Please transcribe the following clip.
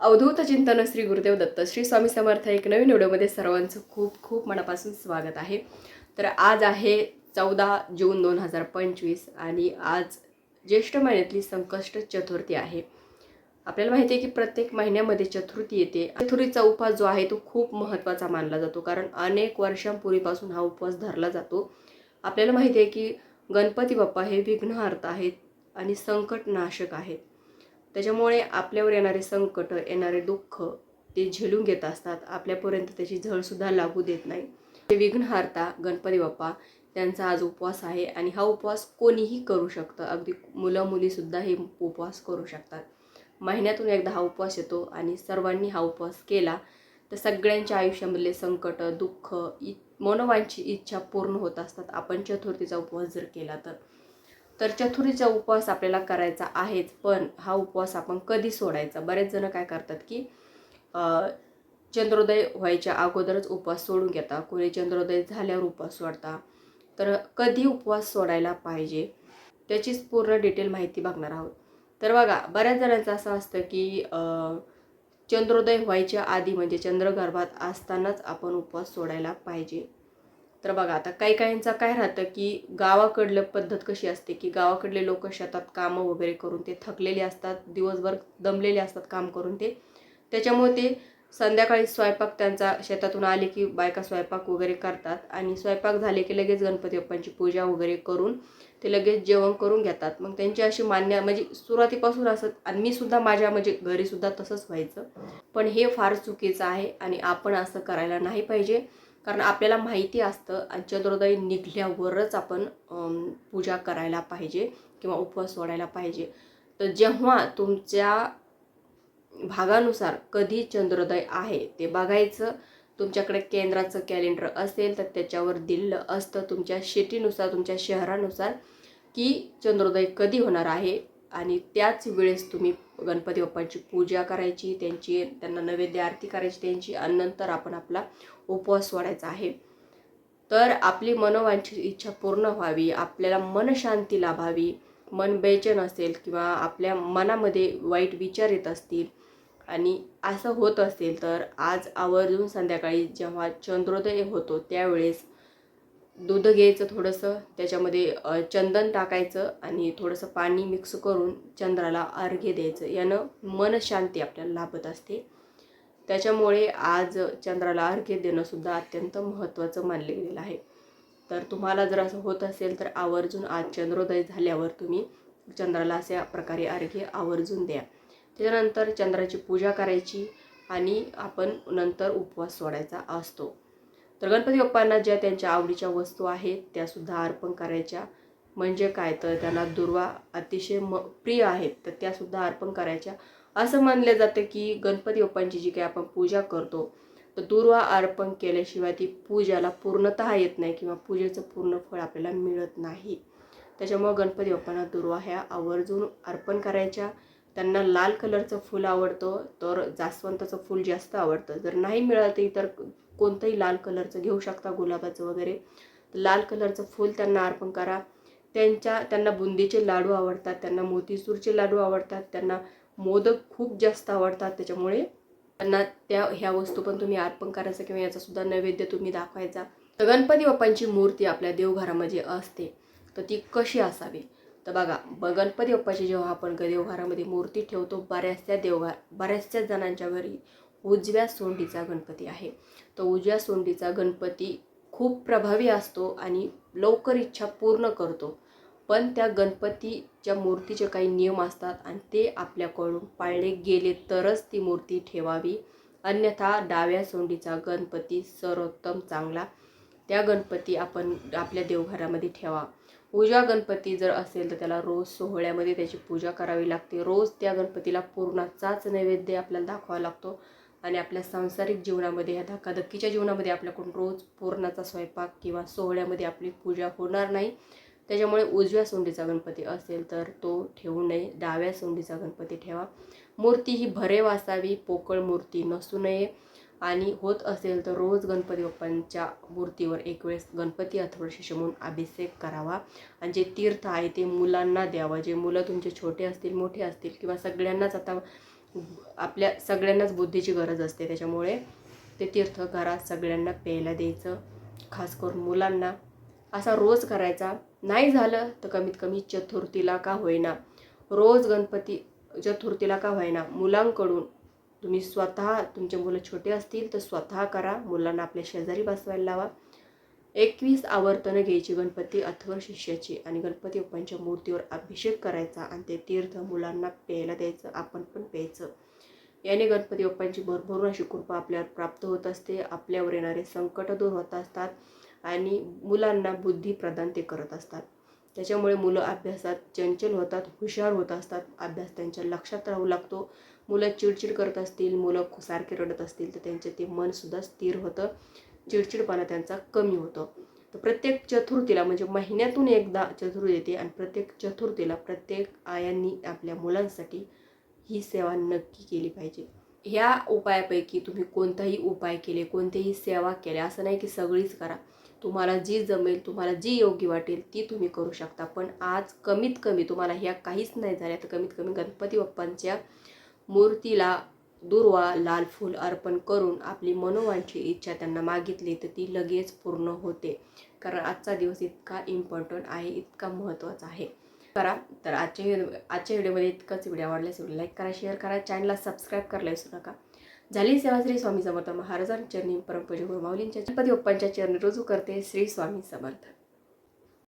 अवधूत चिंतन श्री गुरुदेव दत्त श्री स्वामी समर्थ एक नवीन व्हिडिओमध्ये सर्वांचं खूप खूप मनापासून स्वागत आहे. तर आज आहे चौदा जून दोन हजार पंचवीस आणि आज ज्येष्ठ महिन्यातली संकष्ट चतुर्थी आहे. आपल्याला माहिती आहे की प्रत्येक महिन्यामध्ये चतुर्थी येते. चतुर्थीचा उपवास जो आहे तो खूप महत्त्वाचा मानला जातो कारण अनेक वर्षांपूर्वीपासून हा उपवास धरला जातो. आपल्याला माहिती आहे की गणपती बाप्पा हे विघ्नहर्ता आहेत आणि संकटनाशक आहेत. त्याच्यामुळे आपल्यावर येणारे संकट येणारे दुःख ते झेलून घेत असतात. आपल्यापर्यंत त्याची झळसुद्धा लागू देत नाही. ते विघ्नहारता गणपती बाप्पा त्यांचा आज उपवास आहे आणि हा उपवास कोणीही करू शकतं. अगदी मुलं मुलीसुद्धा हे उपवास करू शकतात. महिन्यातून एकदा हा उपवास येतो आणि सर्वांनी हा उपवास केला तर सगळ्यांच्या आयुष्यामधले संकट दुःख इ मनोवांची इच्छा पूर्ण होत असतात. आपण चतुर्थीचा उपवास जर केला तर. तर चतुर्थीचा उपवास आपल्याला करायचा आहेच पण हा उपवास आपण कधी सोडायचा? बरेच जण काय करतात की चंद्रोदय व्हायच्या अगोदरच उपवास सोडून घेता कोणी चंद्रोदय झाल्यावर उपवास सोडता. तर कधी उपवास सोडायला पाहिजे? त्याचीच पूर्ण डिटेल माहिती बघणार आहोत. तर बघा बऱ्याच जणांचं असं असतं की चंद्रोदय व्हायच्या आधी म्हणजे चंद्रगर्भात असतानाच आपण उपवास सोडायला पाहिजे. तर बघा आता काही काहींचा काय राहतं की गावाकडलं पद्धत कशी असते की गावाकडले लोक शेतात कामं वगैरे करून ते थकलेले असतात दिवसभर दमलेले असतात काम करून ते. त्याच्यामुळे ते संध्याकाळी स्वयंपाक त्यांचा शेतातून आले की बायका स्वयंपाक वगैरे करतात आणि स्वयंपाक झाले की लगेच गणपती बाप्पांची पूजा वगैरे करून ते लगेच जेवण करून घेतात. मग त्यांची अशी मान्य म्हणजे सुरुवातीपासून असत आणि मी सुद्धा माझ्या म्हणजे घरीसुद्धा तसंच व्हायचं. पण हे फार चुकीचं आहे आणि आपण असं करायला नाही पाहिजे. कारण आपल्याला माहिती असतं आणि चंद्रोदय निघल्यावरच आपण पूजा करायला पाहिजे किंवा उपवास सोडायला पाहिजे. तर जेव्हा तुमच्या भागानुसार कधी चंद्रोदय आहे ते बघायचं तुमच्याकडे केंद्राचं कॅलेंडर असेल तर त्याच्यावर दिलेलं असतं तुमच्या शेतीनुसार तुमच्या शहरानुसार की चंद्रोदय कधी होणार आहे आणि त्याच वेळेस तुम्ही गणपती बाप्पांची पूजा करायची त्यांची त्यांना नैवेद्य आरती करायची त्यांची आणि नंतर आपण आपला उपवास सोडायचा आहे. तर आपली मनोवांछित इच्छा पूर्ण व्हावी आपल्याला मनशांती लाभावी मन बेचन असेल किंवा आपल्या मनामध्ये वाईट विचार येत असतील आणि असं होत असेल तर आज आवर्जून संध्याकाळी जेव्हा चंद्रोदय होतो त्यावेळेस दूध घ्यायचं थोडंसं त्याच्यामध्ये चंदन टाकायचं आणि थोडंसं पाणी मिक्स करून चंद्राला अर्घ्य द्यायचं. यानं मनशांती आपल्याला लाभत असते. त्याच्यामुळे आज चंद्राला अर्घ्य देणंसुद्धा अत्यंत महत्त्वाचं मानले गेलेलं आहे. तर तुम्हाला जर असं होत असेल तर आवर्जून आज चंद्रोदय झाल्यावर तुम्ही चंद्राला अशा प्रकारे अर्घ्य आवर्जून द्या. त्याच्यानंतर चंद्राची पूजा करायची आणि आपण नंतर उपवास सोडायचा असतो. तर गणपती बाप्पांना ज्या त्यांच्या आवडीच्या वस्तू आहेत त्यासुद्धा अर्पण करायच्या. म्हणजे काय? तर त्यांना दुर्वा अतिशय म प्रिय आहेत तर त्यासुद्धा अर्पण करायच्या. असं मानले जातं की गणपती बाप्पांची जी काही आपण पूजा करतो तर दुर्वा अर्पण केल्याशिवाय ती पूजाला पूर्णतः येत नाही किंवा पूजेचं पूर्ण फळ आपल्याला मिळत नाही. त्याच्यामुळं गणपती बाप्पांना दुर्वा ह्या आवर्जून अर्पण करायच्या. त्यांना लाल कलरचं फूल आवडतं तर जास्वंताचं फूल जास्त आवडतं. जर नाही मिळालं तर कोणतंही लाल कलरचं घेऊ शकता गुलाबाचं वगैरे. लाल कलरचं फूल त्यांना अर्पण करा. त्यांच्या त्यांना बुंदीचे लाडू आवडतात त्यांना मोतीसूरचे लाडू आवडतात त्यांना मोदक खूप जास्त आवडतात. त्याच्यामुळे त्यांना त्या ह्या वस्तू पण तुम्ही अर्पण करायचं किंवा याचासुद्धा नैवेद्य तुम्ही दाखवायचा. तर गणपती बाप्पांची मूर्ती आपल्या देवघरामध्ये असते. तर ती कशी असावी? तर बघा ब गणपती बाप्पाची जेव्हा आपण ग- देवघरामध्ये मूर्ती ठेवतो बऱ्याचशा देवघर बऱ्याचशा जणांच्या घरी उजव्या सोंडीचा गणपती आहे. तर उजव्या सोंडीचा गणपती खूप प्रभावी असतो आणि लवकर इच्छा पूर्ण करतो. पण त्या गणपतीच्या मूर्तीचे काही नियम असतात आणि ते आपल्याकडून पाळले गेले तरच ती मूर्ती ठेवावी. अन्यथा डाव्या सोंडीचा गणपती सर्वोत्तम चांगला त्या गणपती आपण आपल्या देवघरामध्ये ठेवा. पूजा गणपती जर असेल तर त्याला रोज सोहळ्यामध्ये त्याची पूजा करावी लागते. रोज त्या गणपतीला पूर्णाचाच नैवेद्य आपल्याला दाखवावा लागतो. आणि आपल्या सांसारिक जीवनामध्ये ह्या धकाधकीच्या जीवनामध्ये आपल्याकडून रोज पूर्णाचा स्वयंपाक किंवा सोहळ्यामध्ये आपली पूजा होणार नाही. त्याच्यामुळे उजव्या सोंडीचा गणपती असेल तर तो ठेवू नये. डाव्या सोंडीचा गणपती ठेवा. मूर्ती ही भरेव असावी पोकळ मूर्ती नसू नये. आणि होत असेल तर रोज गणपती बाप्पांच्या मूर्तीवर एक वेळेस गणपती अथवा शिशमून अभिषेक करावा. आणि जे तीर्थ आहे ते मुलांना द्यावं. जे मुलं तुमचे छोटे असतील मोठे असतील किंवा सगळ्यांनाच आता आपल्या सगळ्यांनाच बुद्धीची गरज असते त्याच्यामुळे ते तीर्थ घरात सगळ्यांना प्यायला द्यायचं. खास करून मुलांना. असा रोज करायचा. नाही झालं तर कमीत कमी चतुर्थीला का होईना. रोज गणपती चतुर्थीला का होईना मुलांकडून तुम्ही स्वतः तुमचे मुलं छोटे असतील तर स्वतः करा. मुलांना आपल्या शेजारी बसवायला लावा. एकवीस आवर्तनं घ्यायची गणपती अथवा शिष्याची आणि गणपती बाप्पांच्या मूर्तीवर अभिषेक करायचा आणि ते तीर्थ मुलांना प्यायला द्यायचं आपण पण प्यायचं. याने गणपती बाप्पांची भरभरून अशी कृपा आपल्यावर प्राप्त होत असते. आपल्यावर येणारे संकट दूर होत असतात आणि मुलांना बुद्धी प्रदान ते करत असतात. त्याच्यामुळे मुलं अभ्यासात चंचल होतात हुशार होत असतात. अभ्यास त्यांच्या लक्षात राहू लागतो. मुलं चिडचिड करत असतील मुलं सारखे रडत असतील तर त्यांचे ते मनसुद्धा स्थिर होतं. चिडचिडपणा त्यांचा कमी होतो. तर प्रत्येक चतुर्थीला म्हणजे महिन्यातून एकदा चतुर्थी येते आणि प्रत्येक चतुर्थीला प्रत्येक आयांनी आपल्या मुलांसाठी ही सेवा नक्की केली पाहिजे. ह्या उपायापैकी तुम्ही कोणताही उपाय केले कोणतेही सेवा केल्या असं नाही की सगळीच करा. तुम्हाला जी जमेल तुम्हाला जी योग्य वाटेल ती तुम्ही करू शकता. पण आज कमीत कमी तुम्हाला ह्या काहीच नाही झाल्या तर कमीत कमी गणपती बाप्पांच्या मूर्तीला दुर्वा लाल फूल अर्पण करून आपली मनोवांची इच्छा त्यांना मागितली तर ती लगेच पूर्ण होते. कारण आजचा दिवस इतका इम्पॉर्टंट आहे इतका महत्त्वाचा आहे. करा तर आजच्या व्हिडिओ आजच्या व्हिडिओमध्ये इतकंच. व्हिडिओ आवडल्यास व्हिडिओ लाईक करा शेअर करा चॅनलला सबस्क्राईब करायला विसरू नका. झाली सेवा श्री स्वामी समर्थ महाराजांच्या चरणी परमपूज्य गुरु माऊलींच्या गणपती बाप्पांच्या चरणी रुजू करते श्री स्वामी समर्थ.